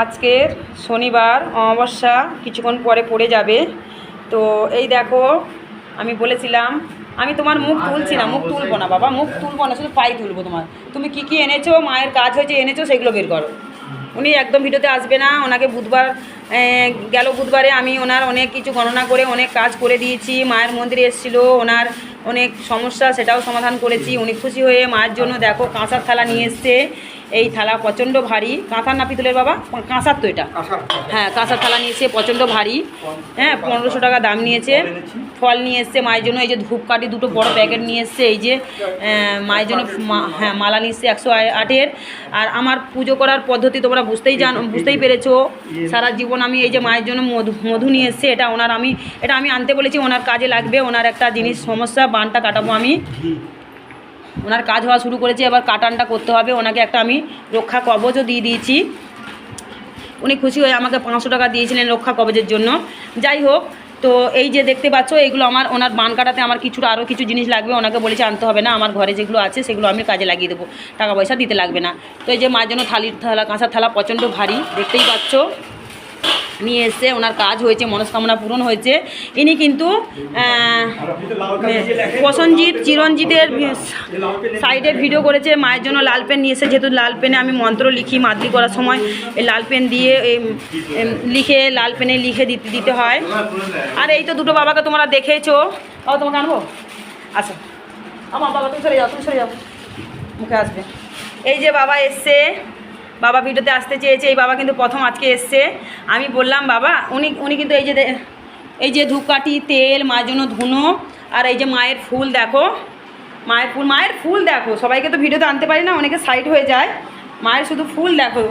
আজকের শনিবার, অমাবস্যা কিছুক্ষণ পরে পড়ে যাবে। তো এই দেখো, আমি বলেছিলাম, আমি তোমার মুখ তুলছি না, মুখ তুলবো না বাবা, মুখ তুলবো না, শুধু পাই তুলবো তোমার। তুমি কি কি এনেছো, মায়ের কাজ হয়েছে এনেছো, সেগুলো বের করো। উনি একদম ভিডিওতে আসবে না, ওনাকে বুধবার গেল বুধবারে আমি ওনার অনেক কিছু গণনা করে, অনেক কাজ করে দিয়েছি, মায়ের মন্দিরে এসেছিল, ওনার অনেক সমস্যা সেটাও সমাধান করেছি, উনি খুশি হয়ে মায়ের জন্য দেখো কাঁসার থালা নিয়ে এসছে। এই থালা প্রচণ্ড ভারী। কাঁসার না পিতলের বাবা কাঁসার তো এটা। হ্যাঁ কাঁসার থালা নিয়েছে প্রচণ্ড ভারী। হ্যাঁ পনেরোশো টাকা দাম নিয়েছে। ফল নিয়ে এসছে মায়ের জন্য এই যে ধূপকাঠি দুটো বড় প্যাকেট নিয়ে এসছে এই যে মায়ের জন্য হ্যাঁ মালা নিয়ে এসছে একশো আটের। আর আমার পুজো করার পদ্ধতি তোমরা বুঝতেই জান বুঝতেই পেরেছ। সারা জীবন আমি এই যে মায়ের জন্য মধু মধু নিয়ে এসছে এটা ওনার আমি এটা আমি আনতে বলেছি ওনার কাজে লাগবে ওনার একটা জিনিস সমস্যা বানটা কাটাবো আমি। ওনার কাজ হওয়া শুরু করেছে, এবার কাটানটা করতে হবে। ওনাকে একটা আমি রক্ষা কবচও দিয়ে দিয়েছি। উনি খুশি হয়ে আমাকে পাঁচশো টাকা দিয়েছিলেন রক্ষা কবচের জন্য। যাই হোক, তো এই যে দেখতে পাচ্ছ, এগুলো আমার, ওনার বান কাটাতে আমার কিছুটা আরও কিছু জিনিস লাগবে। ওনাকে বলেছে, আনতে হবে না, আমার ঘরে যেগুলো আছে, সেগুলো আমি কাজে লাগিয়ে দেবো। টাকা পয়সা দিতে লাগবে না। তো এই যে মায়ের জন্য থালির থালা, কাঁসার থালা প্রচণ্ড ভারী, দেখতেই পাচ্ছ। নিয়ে এসছে, ওনার কাজ হয়েছে, মনস্কামনা পূরণ হয়েছে। ইনি কিন্তু প্রসঞ্জিৎ, চিরঞ্জিতের সাইডে ভিডিও করেছে, মায়ের জন্য লাল পেন নিয়ে এসে যেহেতু লাল পেনে আমি মন্ত্র লিখি মাদ্রি করার সময় এই লাল পেন দিয়ে লিখে, লাল পেনে লিখে দিতে দিতে হয়। আর এই তো দুটো বাবাকে তোমরা দেখেছ। বাবা, তোমাকে আনব? আচ্ছা আমার বাবা, তুমি সরে যাও, তুমি সরে যাও। মুখে আসবে। এই যে বাবা এসছে। বাবা ভিডিওতে আসতে চেয়েছে, এই বাবা কিন্তু প্রথম আজকে এসছে। আমি বললাম, বাবা, উনি উনি কিন্তু এই যে এই যে ধূপকাঠি, তেল মায়ের জন্য ধুনো আর এই যে মায়ের ফুল দেখো, মায়ের ফুল মায়ের ফুল দেখো। সবাইকে তো ভিডিওতে আনতে পারি না, অনেকে সাইড হয়ে যায়। মায়ের শুধু ফুল দেখো,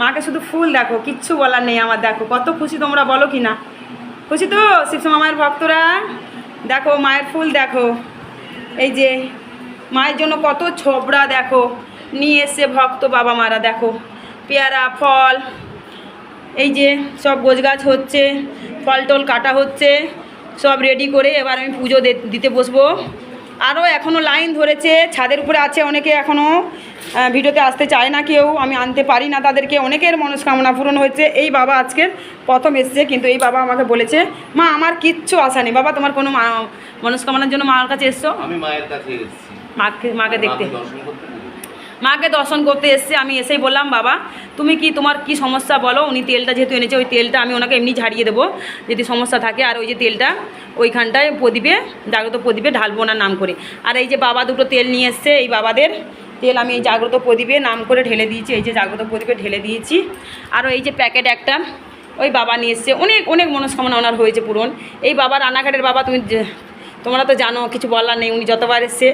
মাকে শুধু ফুল দেখো, কিচ্ছু বলার নেই আমার, দেখো। কত খুশি তোমরা বলো কি না? খুশি তো শিবসমা মায়ের ভক্তরা। দেখো, মায়ের ফুল দেখো। এই যে, মায়ের জন্য কত ছোবড়া দেখো। নিয়ে এসে ভক্ত বাবা মারা দেখো। পেয়ারা ফল এই যে সব গোছগাছ হচ্ছে ফল টল কাটা হচ্ছে সব রেডি করে এবার আমি পুজো দিতে বসবো। আরও এখনও লাইন ধরেছে ছাদের উপরে আছে অনেকে এখনও ভিডিওতে আসতে চায় না কেউ আমি আনতে পারি না তাদেরকে অনেকের মনস্কামনা পূরণ হয়েছে। এই বাবা আজকের প্রথম এসছে কিন্তু এই বাবা আমাকে বলেছে মা আমার কিচ্ছু আশা নেই বাবা তোমার কোনো মা- মনস্কামনার জন্য মার কাছে এসছো? আমি মায়ের কাছে এসেছি। মাকে মাকে দেখতে। মাকে দর্শন করতে এসছে, আমি এসেই বললাম, বাবা, তুমি কি তোমার কি সমস্যা বলো? উনি তেলটা যেহেতু এনেছে, ওই তেলটা আমি ওনাকে এমনি ঝাড়িয়ে দেবো, যদি সমস্যা থাকে, আর ওই যে তেলটা ওইখানটায় প্রদীপে, জাগ্রত প্রদীপে ঢালবো ওনার নাম করে। আর এই যে বাবা দুটো তেল নিয়ে এসছে, এই বাবাদের তেল আমি এই জাগ্রত প্রদীপে নাম করে ঢেলে দিয়েছি, এই যে জাগ্রত প্রদীপে ঢেলে দিয়েছি। আরও এই যে প্যাকেট একটা, ওই বাবা নিয়ে এসছে, অনেক অনেক মনস্কামনা ওনার হয়েছে পূরণ। এই বাবা রানাঘাটের বাবা, তুমি তোমরা তো জানো, কিছু বলার নেই, উনি যতবার এসছে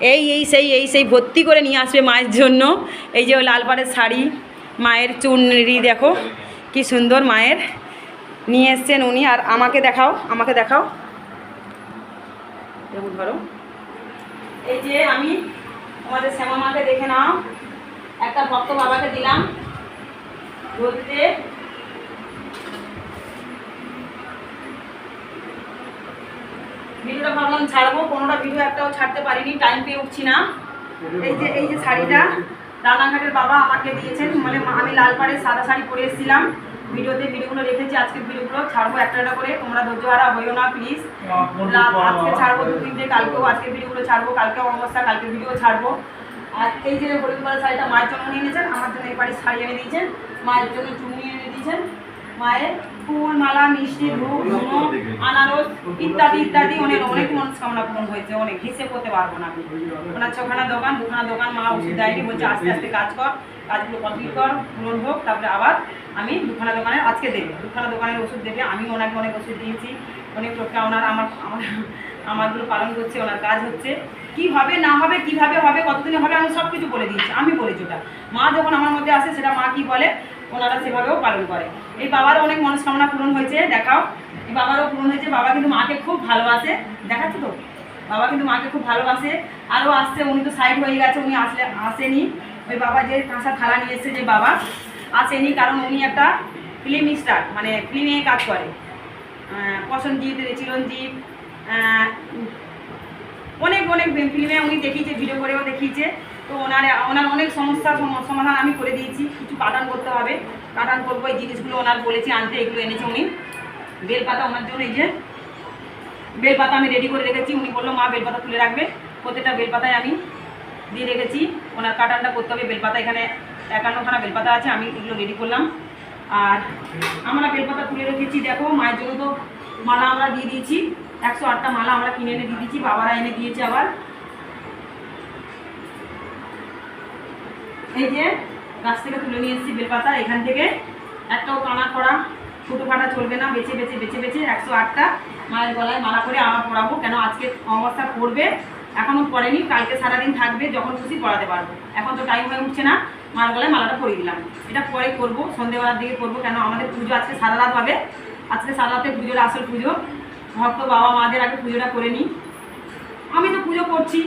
এই এই, সেই এই, সেই ভর্তি করে নিয়ে আসবে মায়ের জন্য। এই যে লাল পাড়ের শাড়ি, মায়ের চুনরি, দেখো কি সুন্দর মায়ের। নিয়ে এসছেন উনি, আর আমাকে দেখাও আমাকে দেখাও। ধরো। এই যে আমি আমাদের শ্যামা মাকে দেখে নাও। একটা ভক্ত বাবাকে দিলাম। ধরতে ভিডিওটা ভাবলাম ছাড়বো কোনোটা ভিডিও একটাও ছাড়তে পারিনি টাইম পেয়ে উঠছি না। এই যে এই যে শাড়িটা রানাঘাটের বাবা আমাকে দিয়েছেন মানে আমি লাল পাড়ের সাদা শাড়ি পরে এসেছিলাম। ভিডিওতে ভিডিওগুলো রেখেছি আজকের ভিডিওগুলো ছাড়বো একটা একটা করে তোমরা ধৈর্য হারা হইও না প্লিজ আজকে ছাড়বো দু তিন দিন কালকেও আজকের ভিডিওগুলো ছাড়বো কালকেও অবস্থা কালকে ভিডিও ছাড়বো। আর এই যে হলুদ শাড়িটা মায়ের জন্য নিয়ে নিয়েছেন আমার জন্য এই বাড়ির শাড়ি এনে দিয়েছেন মায়ের জন্য চুনি এনে দিয়েছেন মায়ের ফুল, মালা, মিষ্টি, ধূপ আনারস ইত্যাদি ইত্যাদি অনেক অনেক মনস্কামনা পূরণ হয়েছে, অনেক। হিসেব করতে পারব না ওনার ছখানা দোকান, দুখানা দোকান, মা ওষুধ দেয়নি, বলছে আস্তে আস্তে কাজ কর, কাজগুলো কমপ্লিট কর, পূরণ হোক, তারপরে আবার আমি দুখানা দোকানে আজকে দেবে। দুখানা দোকানের ওষুধ দেবে, আমি ওনাকে অনেক ওষুধ দিয়েছি, অনেক লোকটা ওনার, আমার আমার, আমারগুলো পালন করছে, ওনার কাজ হচ্ছে। কি হবে, না হবে, কীভাবে হবে, কতদিনে হবে, আমি সব কিছু বলে দিয়েছি, আমি বলেছি ওটা। মা যখন আমার মধ্যে আসে, সেটা মা কি বলে? ওনারা সেভাবেও পালন করে। এই বাবারও অনেক মনস্কামনা পূরণ হয়েছে, দেখাও। এই বাবারও পূরণ হয়েছে, বাবা কিন্তু মাকে খুব ভালোবাসে। দেখাচ্ছ তো? বাবা কিন্তু মাকে খুব ভালোবাসে। আরও আসছে, উনি তো সাইড হয়ে গেছে, উনি আসলে আসেনি। ওই বাবা যে কাঁচা থালা নিয়ে এসছে যে বাবা, আসেনি কারণ উনি একটা ফিল্ম স্টার মানে ফিল্মে কাজ করে। প্রসেনজিৎ চিরঞ্জিত অনেক অনেক ফিল্মে উনি দেখিয়েছে ভিডিও করেও দেখিয়েছে। তো ওনার ওনার অনেক সমস্যা, সম- সমাধান আমি করে দিয়েছি। কিছু কাটান করতে হবে। কাটান করব, এই জিনিসগুলো ওনার বলেছি, আনতে, এগুলো এনেছে উনি। বেলপাতা ওনার জন্য, এই যে বেলপাতা আমি রেডি করে রেখেছি। উনি বলল, মা, বেলপাতা তুলে রাখবে। প্রত্যেকটা বেলপাতায় আমি দিয়ে রেখেছি। ওনার কাটানটা করতে হবে। বেলপাতা এখানে একান্নখানা বেলপাতা আছে, আমি এগুলো রেডি করলাম। আর আমরা বেলপাতা তুলে রেখেছি। দেখো, মায়ের জন্য তো মালা আমরা দিয়ে দিয়েছি। একশো আটটা মালা আমরা কিনে এনে দিয়ে দিয়েছি। বাবারা এনে দিয়েছে আবার। এই যে গাছ থেকে তুলে নিয়ে এসেছি বেলপাতা। এখান থেকে একটাও কানা করা ছোটো ফাটা চলবে না, বেছে বেছে বেছে বেছে একশো আটটা মায়ের গলায় মালা করে আমার পড়াবো কেন আজকে অমাবস্যা পড়বে এখনও পড়েনি, কালকে সারাদিন থাকবে, যখন খুশি পড়াতে পারব। এখন তো টাইম হয়ে উঠছে না, মায়ের গলায় মালাটা পরিয়ে দিলাম। এটা পরে করব, সন্ধেবেলার দিকে করব, কেন আমাদের পুজো আজকে সারা রাত হবে। আজকে সারা রাতে পুজোর আসল পুজো। ভক্ত বাবা মাদের আগে পুজোটা করে নিই। আমি তো পুজো করছি।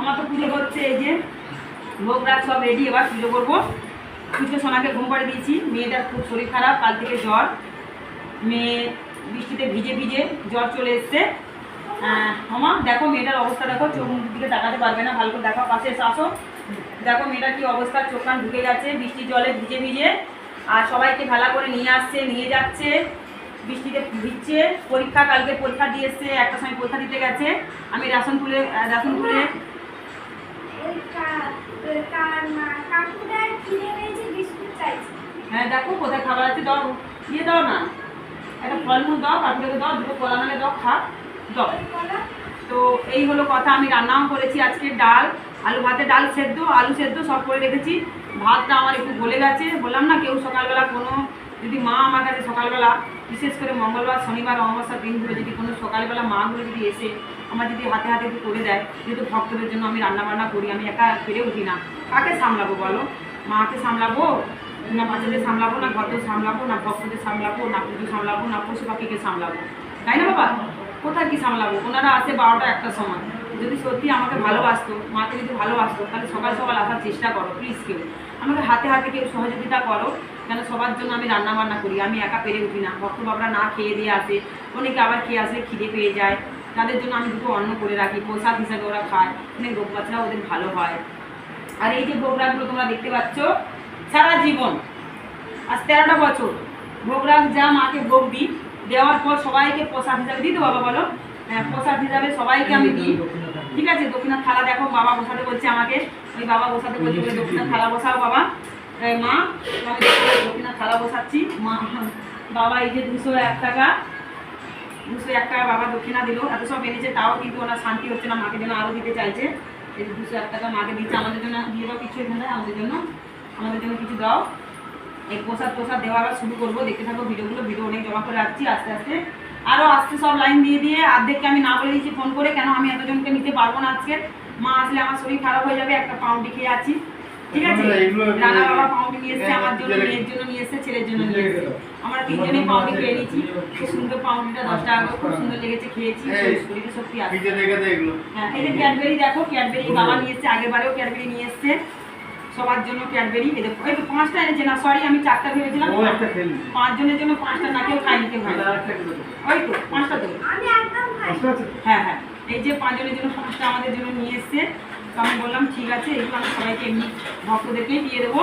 আমার তো পুজো হচ্ছে এই যে রাগ সব রেডি এবার পুজো করব। পুজো সোনাকে ঘুম পাড়ে দিয়েছি। মেয়েটার খুব শরীর খারাপ, কাল থেকে জ্বর। মেয়ে বৃষ্টিতে ভিজে ভিজে জ্বর চলে এসছে। আমা দেখো মেয়েটার অবস্থা, দেখো, চোখ দিকে তাকাতে পারবে না, ভালো করে দেখো, পাশে এসে আসো। দেখো মেয়েটার কি অবস্থা, চোখ কান ঢুকে গেছে বৃষ্টির জলে ভিজে ভিজে। আর সবাইকে ভেলা করে নিয়ে আসছে, নিয়ে যাচ্ছে। বৃষ্টিতে ভিজছে, পরীক্ষা, কালকে পরীক্ষা দিয়ে এসছে একটা সময় পরীক্ষা দিতে গেছে। আমি রেশন তুলে রেশন তুলে হ্যাঁ দেখো কোথায় খাবার আছে দাও। দিয়ে দাও না। একটা ফলমূল দাও কাকুটাকে দাও দুটো কলা নালে দাও খা। দাও। তো এই হলো কথা আমি রান্নাও করেছি আজকে ডাল আলু ভাতে ডাল সেদ্ধ আলু সেদ্ধ সব করে রেখেছি। ভাতটা আমার একটু গলে গেছে বললাম না কেউ সকালবেলা কোনো যদি মা আমার কাছে সকালবেলা বিশেষ করে মঙ্গলবার, শনিবার, অমাবস্যার দিনগুলো যদি কোনো সকালবেলা মাগুলো যদি এসে আমার যদি হাতে হাতে একটু করে দেয়, যেহেতু ভক্তদের জন্য আমি রান্না বান্না করি, আমি একা পেরে উঠি না। কাকে সামলাবো বলো? মাকে সামলাবো? না বাচ্চাদের সামলাবো? না ঘরদের সামলাবো? না ভক্তদের সামলাবো? না পুজো সামলাবো? না পশু পাখিকে সামলাবো? তাই না বাবা? কোথায় কি সামলাবো? ওনারা আসে বারোটা একটা সময়। যদি সত্যি আমাকে ভালোবাসতো, মাকে যদি ভালোবাসতো, তাহলে সকাল সকাল আসার চেষ্টা করো প্লিজ কেউ। আমাকে হাতে হাতে কেউ সহযোগিতা করো, কেন সবার জন্য আমি রান্না বান্না করি, আমি একা পেরে উঠি না। ভক্ত বাবরা না খেয়ে দিয়ে আসে, অনেকে আবার খেয়ে আসলে খিদে পেয়ে যায়। তাদের জন্য আমি দুটো অন্ন করে রাখি, প্রসাদ হিসাবে ওরা খায়। অনেক রোগ বাচ্চারা ওদের ভালো হয়। আর এই যে ভোগরাগুলো তোমরা দেখতে পাচ্ছ, সারা জীবন, আজ তেরোটা বছর, ভোগরাগ যা মাকে ভোগ দিই, দেওয়ার পর সবাইকে প্রসাদ হিসাবে দিই তো বাবা বলো? হ্যাঁ প্রসাদ হিসাবে সবাইকে আমি দিই। ঠিক আছে, দক্ষিণার থালা দেখো, বাবা বসাতে বলছে আমাকে। ওই বাবা বসাতে বলছে বলে দক্ষিণার থালা বসাও বাবা। মা আমি দক্ষিণার থালা বসাচ্ছি। মা, বাবা, এই যে দুশো এক টাকা। দুশো এক টাকা বাবা দক্ষিণা দিল। এত সব এনেছে, তাও কিন্তু ওনার শান্তি হচ্ছে না, মাকে জন্য আরও দিতে চাইছে। এই দুশো এক টাকা মাকে দিচ্ছে, আমাদের জন্য দিয়ে দাও কিছু এখানে, আমাদের জন্য। আমাদের জন্য কিছু দাও। এই প্রসাদ প্রসাদ দেওয়া আবার শুরু করব। দেখতে থাকো ভিডিওগুলো, ভিডিও অনেক জমা করে রাখছি আস্তে আস্তে। আরও আস্তে সব লাইন দিয়ে দিয়ে। অর্ধেককে আমি না বলে দিয়েছি ফোন করে, কেন আমি এতজনকে নিতে পারব না আজকে? মা আসলে আমার শরীর খারাপ হয়ে যাবে একটা পাউন্ডি খেয়ে আছি। ঠিক আছে? রানা বাবা পাউন্ডি নিয়ে এসছে আমার জন্য মেয়ের জন্য নিয়ে এসছে ছেলের জন্য নিয়ে এসছে। আমরা তিনজনেই পাউন্ডি খেয়ে নিয়েছি। খুব সুন্দর পাউন্ডিটা দশ টাকা করে খুব সুন্দর লেগেছে খেয়েছি শরীরে সত্যি আছে। হ্যাঁ এই যে ক্যাডবেরি দেখো ক্যাডবেরি বাবা নিয়ে এসছে আগের বারেও ক্যাডবেরি নিয়ে এসছে। সবার জন্য ক্যাডবেরি এই দেখো এই তো পাঁচটা এনেছে না সরি আমি চারটা ভেবেছিলাম ও একটা খেলি পাঁচজনের জন্য পাঁচটা না কেউ খায়নি কেউ খায়নি। ওই তো পাঁচটা তো আমি একদম খাই। আস্তে আস্তে হ্যাঁ হ্যাঁ। এই যে পাঁচজনের জন্য পাঁচটা আমাদের জন্য নিয়ে এসছে, তো আমি বললাম, ঠিক আছে, এগুলো আমি সবাইকে এমনি ভক্তদেরকেই দিয়ে দেবো,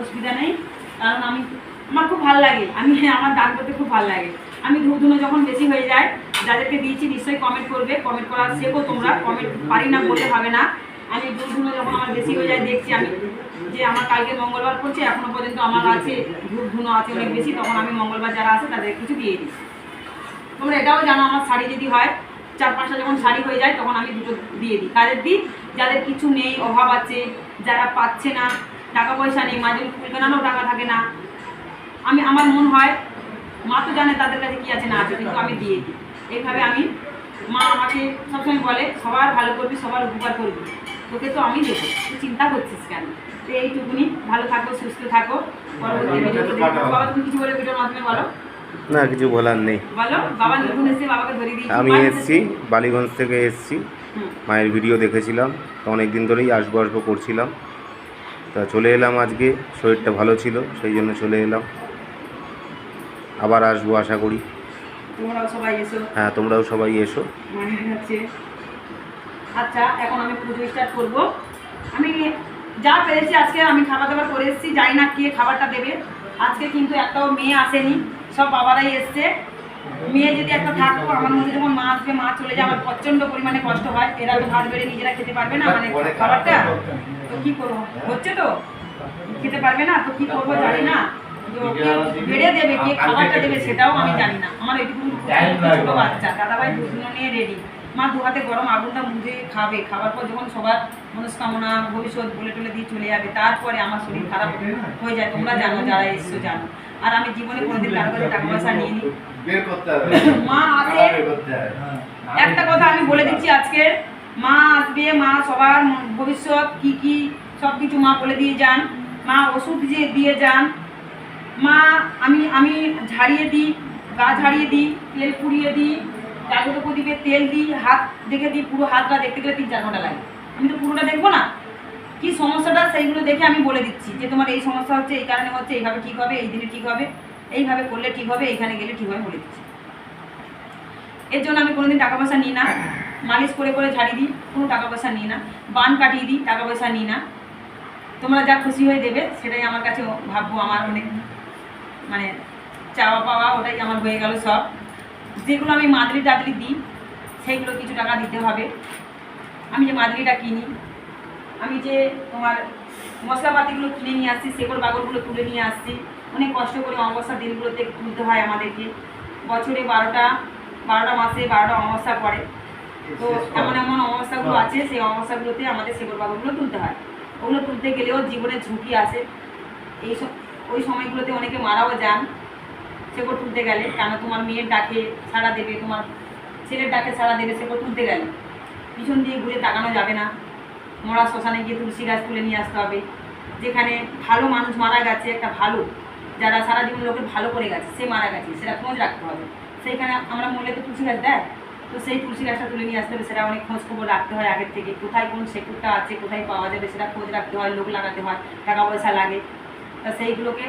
অসুবিধা নেই। কারণ আমি, আমার খুব ভালো লাগে, আমি আমার দান করতে খুব ভালো লাগে। আমি ধূপ ধুনো যখন বেশি হয়ে যায়, যাদেরকে দিয়েছি নিশ্চয়ই কমেন্ট করবে কমেন্ট করার শেখো তোমরা কমেন্ট পারি না, বলতে হবে না। আমি ধূপ ধুনো যখন আমার বেশি হয়ে যায়, দেখছি আমি যে আমার কালকে মঙ্গলবার পড়ছে এখনও পর্যন্ত আমার আছে ধূপ ধুনো আছে অনেক বেশি, তখন আমি মঙ্গলবার যারা আছে তাদের কিছু দিয়ে দিই। তোমরা এটাও জানো, আমার শাড়ি যদি হয় চার পাঁচটা যখন শাড়ি হয়ে যায় তখন আমি দুটো দিয়ে দিই। কাদের দিই যাদের কিছু নেই অভাব আছে যারা পাচ্ছে না টাকা পয়সা নেই মাঝে ফুল কেনারও টাকা থাকে না। আমি আমার মন হয় মা তো জানে তাদের কাছে কী আছে না আছে কিন্তু আমি দিয়ে দিই। এইভাবে আমি মা আমাকে সবসময় বলে সবার ভালো করবি সবার উপকার করবি। তোকে তো আমি দেবো তুই চিন্তা করছিস কেন? তো এইটুকুনি ভালো থাকো সুস্থ থাকো। পরবর্তী বাবা তুমি কিছু বলে ভিডিওর মাধ্যমে বলো। না কিছু বলার নেই। আমি এসছি বালিগঞ্জ থেকে এসছি। মায়ের ভিডিও দেখেছিলাম তো অনেক দিন ধরেই আসব আসব করছিলাম। তা চলে এলাম আজকে শরীরটা ভালো ছিল সেই জন্য চলে এলাম। আবার আসব আশা করি। হ্যাঁ তোমরাও সবাই এসো। আচ্ছা এখন আমি পুজো স্টার্ট করব। আমি যা পেরেছি আজকে আমি খাবার দাবার করে এসেছি জানি না কে খাবারটা দেবে। আজকে কিন্তু একটাও মেয়ে আসেনি। সব বাবারাই এসছে। মেয়ে যদি একটা থাকতো আমার মধ্যে যখন মা আসবে মা চলে যায় আমার প্রচণ্ড পরিমাণে কষ্ট হয়। এরা তো ভাত বেড়ে নিজেরা খেতে পারবে না মানে খাবারটা। তো কি করব? হচ্ছে তো। খেতে পারবে না তো কি করব জানি না। বেড়ে দেবে কে খাবারটা দেবে সেটাও আমি জানি না। আমার এইটুকু ছোট বাচ্চা দাদাভাই দুধগুলো নিয়ে রেডি মা দু হাতে গরম আগুনটা মুখে খাবে। খাবার পর যখন সবার মনস্কামনা ভবিষ্যৎ বলে টলে দিয়ে চলে যাবে তারপরে আমার শরীর খারাপ হয়ে যায়। তোমরা জানো যারা এসছো জানো। আর আমি জীবনে কোনোদিন কারও কাছে টাকা পয়সা নিয়ে নিই বের করতে হবে। মা আসে বের করতে হবে। একটা কথা আমি বলে দিচ্ছি আজকে। মা আসবে মা সবার ভবিষ্যৎ কি কি সব কিছু মা বলে দিয়ে যান। মা ওষুধ দিয়ে দিয়ে যান। মা আমি আমি ঝাড়িয়ে দিই গা ঝাড়িয়ে দিই তেল পুড়িয়ে দিই কাগজ প্রদীপে তেল দিই হাত দেখে দিই পুরো হাতটা দেখতে গেলে তিন চার ঘণ্টা লাগে। আমি তো পুরোটা দেখব না। কি সমস্যাটা সেইগুলো দেখে আমি বলে দিচ্ছি যে তোমার এই সমস্যা হচ্ছে, এই কারণে হচ্ছে, এইভাবে ঠিক হবে, এই দিনে ঠিক হবে, এইভাবে করলে ঠিক হবে, এইখানে গেলে ঠিক হবে বলে দিচ্ছি। এর জন্য আমি কোনোদিন টাকা পয়সা নিই না। মালিশ করে করে ঝাড়ি দিই, কোনো টাকা পয়সা নিই না। বান কাটিয়ে দিই, টাকা পয়সা নিই না। তোমরা যা খুশি হয়ে দেবে, সেটাই আমার কাছে ভাববো আমার অনেক মানে চাওয়া পাওয়া, ওটাই আমার হয়ে গেল সব। যেগুলো আমি মাদুরি টাদরি দিই, সেইগুলো কিছু টাকা দিতে হবে। আমি যে মাদুরিটা কিনি আমি যে তোমার মশলাপাতিগুলো কিনে নিয়ে আসছি শেকড় বাগরগুলো তুলে নিয়ে আসছি অনেক কষ্ট করে অমাবস্যা দিনগুলোতে তুলতে হয় আমাদেরকে। বছরে বারোটা বারোটা মাসে বারোটা অমাবস্যা পড়ে। তো এমন এমন অমাবস্যাগুলো আছে সেই অমাবস্যাগুলোতে আমাদের শেকড় বাগরগুলো তুলতে হয়। ওগুলো তুলতে গেলেও জীবনের ঝুঁকি আছে। এই সব ওই সময়গুলোতে অনেকে মারাও যান শেকড় তুলতে গেলে কেন তোমার মেয়ের ডাকে সাড়া দেবে তোমার ছেলের ডাকে সাড়া দেবে শেকড় তুলতে গেলে। পিছন দিয়ে ঘুরে তাকানো যাবে না। মরা শ্মশানে গিয়ে তুলসী গাছ তুলে নিয়ে আসতে হবে। যেখানে ভালো মানুষ মারা গেছে, একটা ভালো, যারা সারা জীবন লোকের ভালো করে গেছে, সে মারা গেছে, সেটা খোঁজ রাখতে হবে। সেইখানে আমরা মরলে তো তুলসী গাছ দেয় তো সেই তুলসী গাছটা তুলে নিয়ে আসতে হবে, সেটা অনেক খোঁজ খবর রাখতে হয় আগের থেকে, কোথায় কোন শেকুরটা আছে, কোথায় পাওয়া যাবে, সেটা খোঁজ রাখতে হয়, লোক লাগাতে হয়, টাকা পয়সা লাগে। তা সেইগুলোকে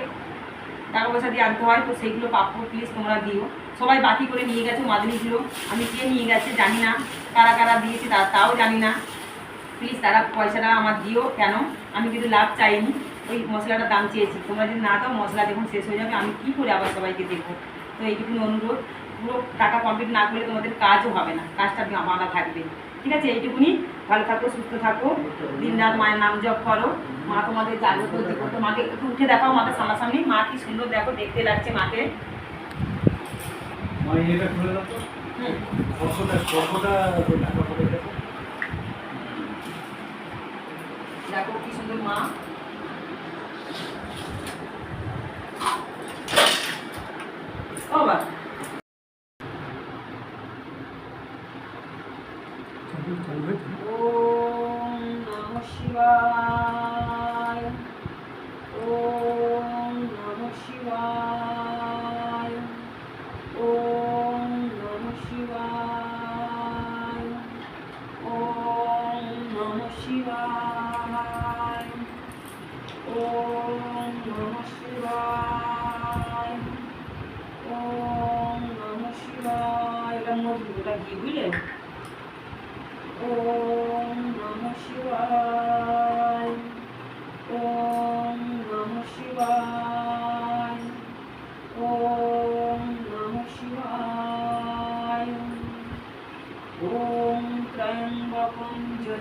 টাকা পয়সা দিয়ে আনতে হয়, তো সেইগুলো প্রাপ্য প্লিজ তোমরা দিও। সবাই বাকি করে নিয়ে গেছে মাদুরিগুলো আমি কে নিয়ে গেছে জানি না, কারা কারা দিয়েছি তাও জানি না। প্লিজ তারা পয়সাটা আমার দিও। কেন? আমি কিন্তু লাভ চাইনি। ওই মশলাটার দাম চেয়েছি। তোমরা যদি না দাও মশলা যখন শেষ হয়ে যাবে আমি কী করে আবার সবাইকে দেখব? তো এইটুকুনি অনুরোধ। পুরো টাকা কমপ্লিট না করলে তোমাদের কাজও হবে না। কাজটা বাঁধা থাকবে। ঠিক আছে? এইটুকুনি। ভালো থাকো সুস্থ থাকো। দিন রাত মায়ের নাম জপ করো। মা তোমাদের জাগ্রত জীবন মাকে একটু উঠে দেখাও মাকে সামনাসামনি। মা কি সুন্দর দেখো দেখতে লাগছে মাকে। হুম স্পর্শটা স্পর্শটা ঢাকা পড়ে দেখো কি সুন্দর মা। বাবা।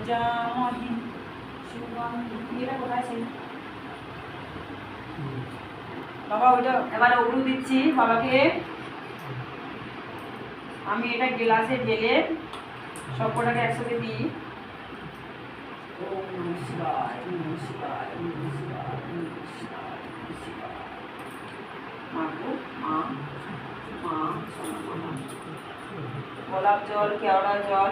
যজামহে সুগন্ধি এটা কোথায় বাবা, ওইটা এবারে দিচ্ছি। আমি এটা গ্লাসে ঢেলে সব একসাথে দিই। গোলাপ জল, কেওড়া জল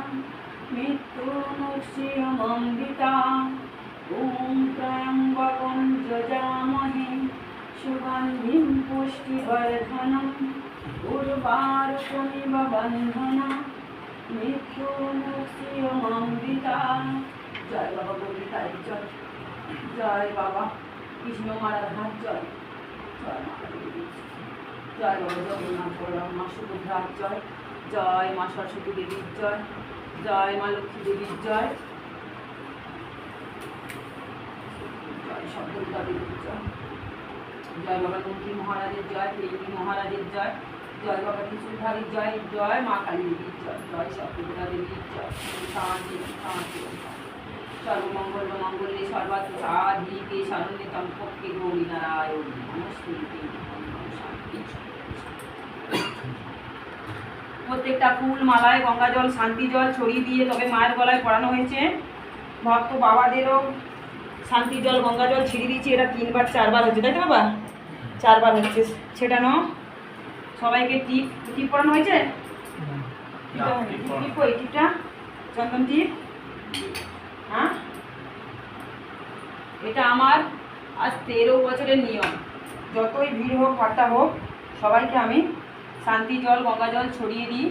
मृत्युमुक्षीयमम्बिता ওম ত্র্যম্বকং যজামহে সুগন্ধিং পুষ্টিবর্ধনম উর্বারুকমিব বন্ধনা মৃত্যুমুক্ষিয়মৃতা জয় বাবা গৌরিতাই জয় জয় বাবা কৃষ্ণ মারাধার জয় জয় মা কালী। জয় বাবা জগন্নাথ বলরাম মা সুভদ্রার জয় জয় মা সরস্বতী দেবীর জয় জয়, মা লক্ষ্মী দেবীর জয়। জয় শব্দদুর্গা দেবীর জয়। জয় বাবা নন্দী মহারাজের জয় দেবী মহারাজের জয়। জয় বাবা ত্রিশুলধারীর জয় জয় মা কালী দেবীর জয়। জয় শব্দদুর্গা দেবীর জয়। সর্বমঙ্গল মঙ্গলে সর্বাত্ম সাধিকে শরণ্যে তম্পকে গৌরী নারায়ণ। নমস্তুতে শান্তি। প্রত্যেকটা ফুল মালায় গঙ্গা জল শান্তি জল ছড়িয়ে দিয়ে তবে মায়ের গলায় পড়ানো হয়েছে। ভক্ত বাবাদেরও শান্তি জল গঙ্গা জল ছিঁড়ে দিয়েছি। এটা তিনবার চারবার হচ্ছে তাই তো বাবা? চারবার হচ্ছে ছেটানো সবাইকে টিপ টিপ পড়ানো হয়েছে? টিপ কই টিপটা। চন্দন টিপ। হ্যাঁ? এটা আমার আজ তেরো বছরের নিয়ম। যতই ভিড় হোক ফাট্টা হোক সবাইকে আমি শান্তি জল, গঙ্গা জল ছড়িয়ে দিই।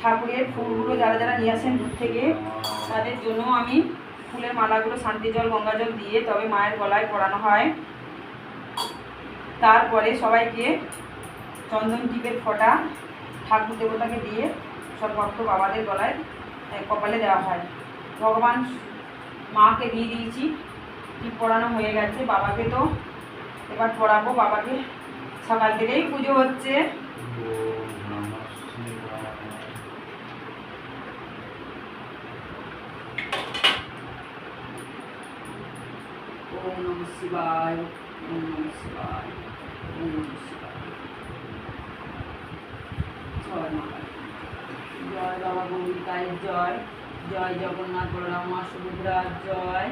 ঠাকুরের ফুলগুলো যারা যারা নিয়ে আসেন দূর থেকে, তাদের জন্য আমি ফুলের মালাগুলো, শান্তি জল, গঙ্গা জল দিয়ে তবে মায়ের গলায় পরানো হয়। তারপরে সবাইকে চন্দন টিপের ফোঁটা ঠাকুর দেবতাকে দিয়ে সব ভক্ত বাবাদের গলায় কপালে দেওয়া হয়। ভগবান মাকে দিয়ে দিয়েছি, টিপ পড়ানো হয়ে গেছে, বাবাকে তো এবার পড়াবো বাবাকে সকাল থেকেই পুজো হচ্ছে। জয় বাবা জয়। জয় জগন্নাথ বলরাম মা সুভদ্রার জয়।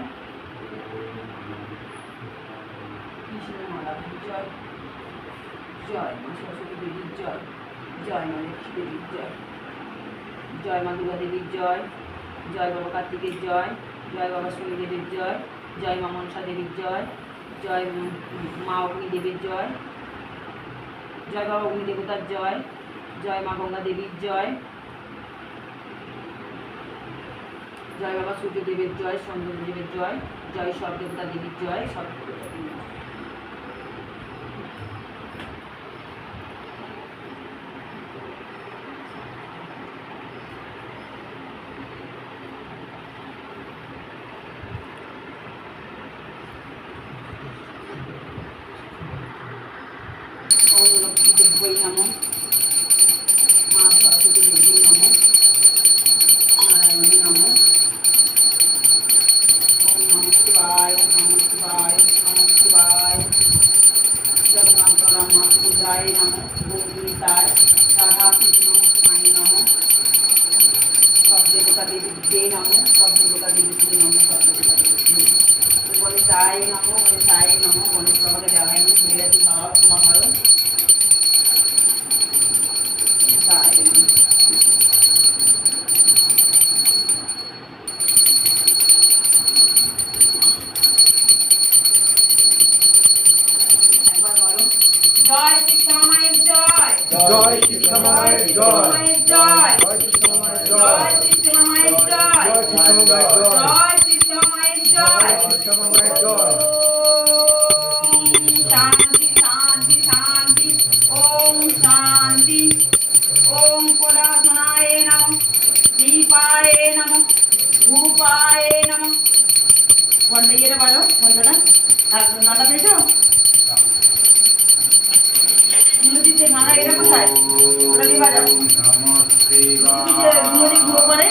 কৃষ্ণ মালা জয়। জয় মা সরস্বতী দেবীর জয় জয় মা লক্ষ্মী দেবীর জয় জয় মা দুর্গা দেবীর জয় জয় বাবা কার্তিকের জয় জয় বাবা শনি দেবীর জয় জয় মা মনসা দেবীর জয় জয় মা অগ্নি দেবীর জয় জয় বাবা অগ্নি দেবতার জয় জয় মা গঙ্গা দেবীর জয় জয় বাবা সূর্য দেবের জয় চন্দ্রদেবের জয় জয় সব দেবতা দেবীর জয় সব জয় জয় শিক্ষা মায়ের জয় জয় শিক্ষা মায়ের জয় শান্তি শান্তি শান্তি ওম শান্তি ওম পরাশনায় নম দীপায় নম রূপায় নম ঘণ্টা ইয়েটা বাজো ঘন্টাটা ঘণ্টা পেয়েছ মুরুদিতে ঘানা এটা কোথায় ওটা দিয়ে বাজাও করে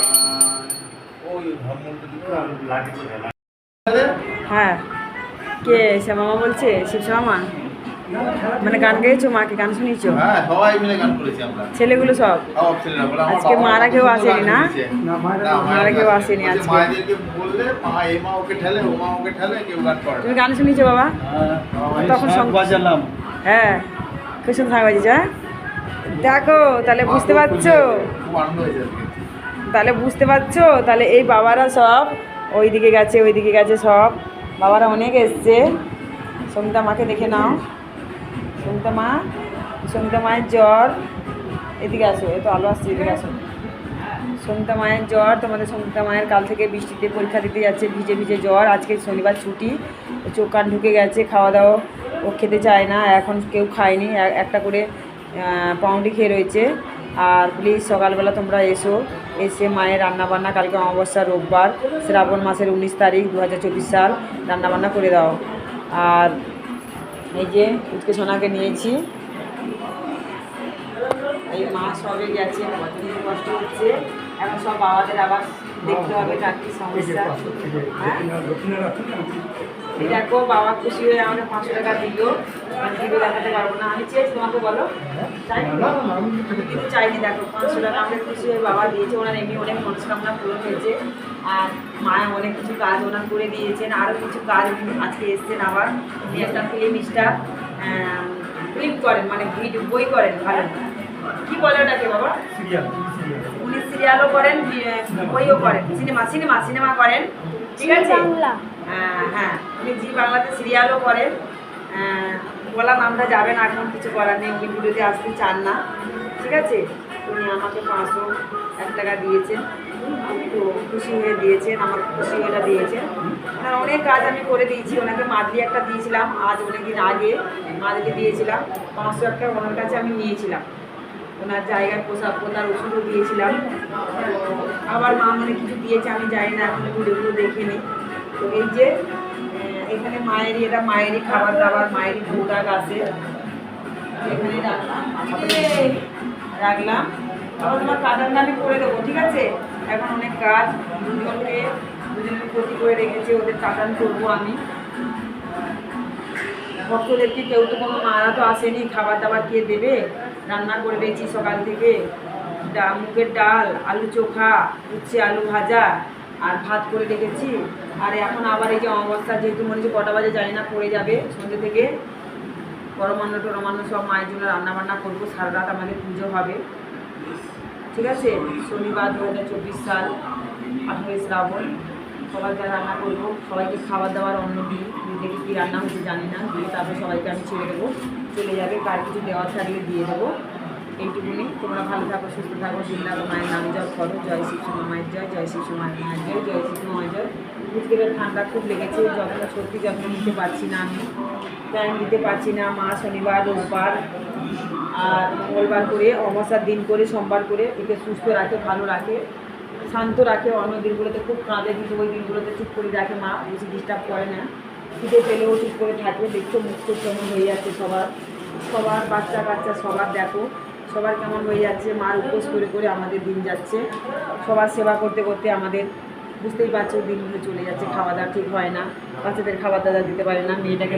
হ্যাঁ। কে শ্যামামা বলছে? শিব শ্যামামা? মানে গান গেয়েছো? মাকে গান শুনিয়েছো? হ্যাঁ সবাই মিলে গান করেছি আমরা। ছেলেগুলো সব? আজকে মারা কেউ আসেনি না? মায়েরা কেউ আসেনি আজকে। মায়েদেরকে বললে মা এই মা ওকে ঠেলে ও মা ওকে ঠেলে কেউ গান করে তুমি গান শুনিয়েছো বাবা? তখন তখন সব- বাজালাম। হ্যাঁ। কুসুম থাকা বাজিছ দেখো তাহলে বুঝতে পারছ। তাহলে বুঝতে পারছ? তাহলে এই বাবারা সব ওই দিকে গেছে ওই দিকে গেছে সব। বাবারা অনেক এসছে। সঙ্গীতা মাকে দেখে নাও। সঙ্গীতা মা সঙ্গীতা মায়ের জ্বর। এদিকে আসো এ তো আলো আসছে, এদিকে আসো। সঙ্গীতা মায়ের জ্বর, তোমাদের সঙ্গীতা মায়ের কাল থেকে বৃষ্টিতে পরীক্ষা দিতে যাচ্ছে, ভিজে ভিজে জ্বর। আজকে শনিবার ছুটি, চোখ কান ঢুকে গেছে, খাওয়া দাওয়া ও খেতে চায় না। এখন কেউ খায়নি একটা করে পাউন্ডি খেয়ে রয়েছে। আর প্লিজ সকালবেলা তোমরা এসো এসে মায়ের রান্নাবান্না কালকে অমাবস্যা রোববার শ্রাবণ মাসের উনিশ তারিখ দু হাজার চব্বিশ সাল রান্নাবান্না করে দাও আর এই যে উৎকে সোনাকে নিয়েছি এই মা সবে গেছে কষ্ট হচ্ছে এখন সব বাবাদের আবার দেখতে হবে কি সমস্যা হ্যাঁ? দেখো বাবা খুশি হয়ে আমাকে পাঁচশো টাকা দিল। আমি দেখাতে পারব না? আমি চেয়েছি তোমাকে বলো। কিন্তু চাইনি দেখো পাঁচশো টাকা আমাকে খুশি হয়ে বাবা দিয়েছে। ওনার এমনি অনেক মনস্কামনা পূরণ হয়েছে। আর মায়ের অনেক কিছু কাজ ওনার করে দিয়েছেন। আরও কিছু কাজ আজকে এসছেন আবার। উনি একটা ফিল্ম স্টার ফিল্ম করেন মানে ভিডিও বই করেন ভালো। কি বলে ওটাকে বাবা? উনি সিরিয়ালও করেন বইও করেন। সিনেমা সিনেমা সিনেমা করেন। ঠিক আছে? বাংলা। হ্যাঁ, হ্যাঁ। উনি জি বাংলাতে সিরিয়ালও করেন বললাম আমরা যাবেন এখন কিছু করার নেই উনি ভিডিওতে আসতে চান না। ঠিক আছে? উনি আমাকে পাঁচশো এক টাকা দিয়েছেন। তো খুশি হয়ে দিয়েছেন আমার খুশি হয়ে এটা দিয়েছেন। ওনার অনেক কাজ আমি করে দিয়েছি। ওনাকে মাদলি একটা দিয়েছিলাম আজ অনেকদিন আগে মাদলি দিয়েছিলাম। পাঁচশো একটা ওনার কাছে আমি নিয়েছিলাম। ওনার জায়গার পোশাক পোতার ওষুধও দিয়েছিলাম। আবার মা মনে কিছু দিয়েছে আমি জানি না এখন ভিডিওগুলো দেখে নিই এই যে এখানে মায়েরই, এটা মায়েরই খাবার দাবার মায়েরই প্রোডাক্ট আছে। এখানে রাখলাম রাখলাম। আবার তোমার কাটানটা আমি করে দেবো, ঠিক আছে? এখন অনেক কাজ, দুজনকে দুজনের ক্ষতি করে রেখেছে, ওদের কাটান করব আমি। ভক্তদেরকে কেউ তো কোনো মারা তো আসেনি খাবার দাবার কে দেবে? রান্না করে দিয়েছি সকাল থেকে। ডা মুগের ডাল, আলু চোখা, উচ্ছে আলু ভাজা আর ভাত করে রেখেছি। আর এখন আবার এই যে অমাবস্যা, যেহেতু মনে হচ্ছে কটা বাজে জানি না, পড়ে যাবে সন্ধ্যে থেকে। পরমান্ন টরমান্ন সব মায়ের জন্য রান্নাবান্না করব, সারা রাত আমাদের পুজো হবে। ঠিক আছে? শনিবার দু হাজার চব্বিশ সাল, আঠেরোই শ্রাবণ। সবাইকে রান্না করব। সবাইকে খাবার দাবার অন্য দিই দেখি কী রান্না হচ্ছে জানি না। দিয়ে তারপরে সবাইকে আমি ছেড়ে দেবো। চলে যাবে, কার কিছু দেওয়ার থাকলে দিয়ে দেবো। এইটুকুনি তোমরা ভালো থাকো, সুস্থ থাকো জিল্লা মায়ের নাম জপ করো, জয় সোমা মায়ের জয় জয় শ্রী সোমার মায়ের জয় জয় শ্রী সোমার জয়। বুঝতে ঠান্ডা খুব লেগেছে যত্ন সত্যি যত্ন নিতে পারছি না আমি। টাইম দিতে পারছি না, মা শনিবার, রোববার, আর মঙ্গলবার করে, অমাবস্যার দিন করে, সোমবার করে, একে সুস্থ রাখে, ভালো রাখে, শান্ত রাখে, অন্য দিনগুলোতে খুব কাঁদে, কিন্তু ওই দিনগুলোতে চুপ করে রাখে মা, বেশি ডিস্টার্ব করে না। খিদে পেলেও চুপ করে থাকবে, দেখছ মুখ কেমন হয়ে যাচ্ছে সবার। সবার বাচ্চা কাচ্চা সবার দেখো। সবার কেমন হয়ে যাচ্ছে মার উপোস করে করে আমাদের দিন যাচ্ছে। সবার সেবা করতে করতে আমাদের, বুঝতেই পারছ দিনগুলো চলে যাচ্ছে, খাওয়া দাওয়া ঠিক হয় না, বাচ্চাদের খাবার দাওয়া দিতে পারে না, মেয়েটাকে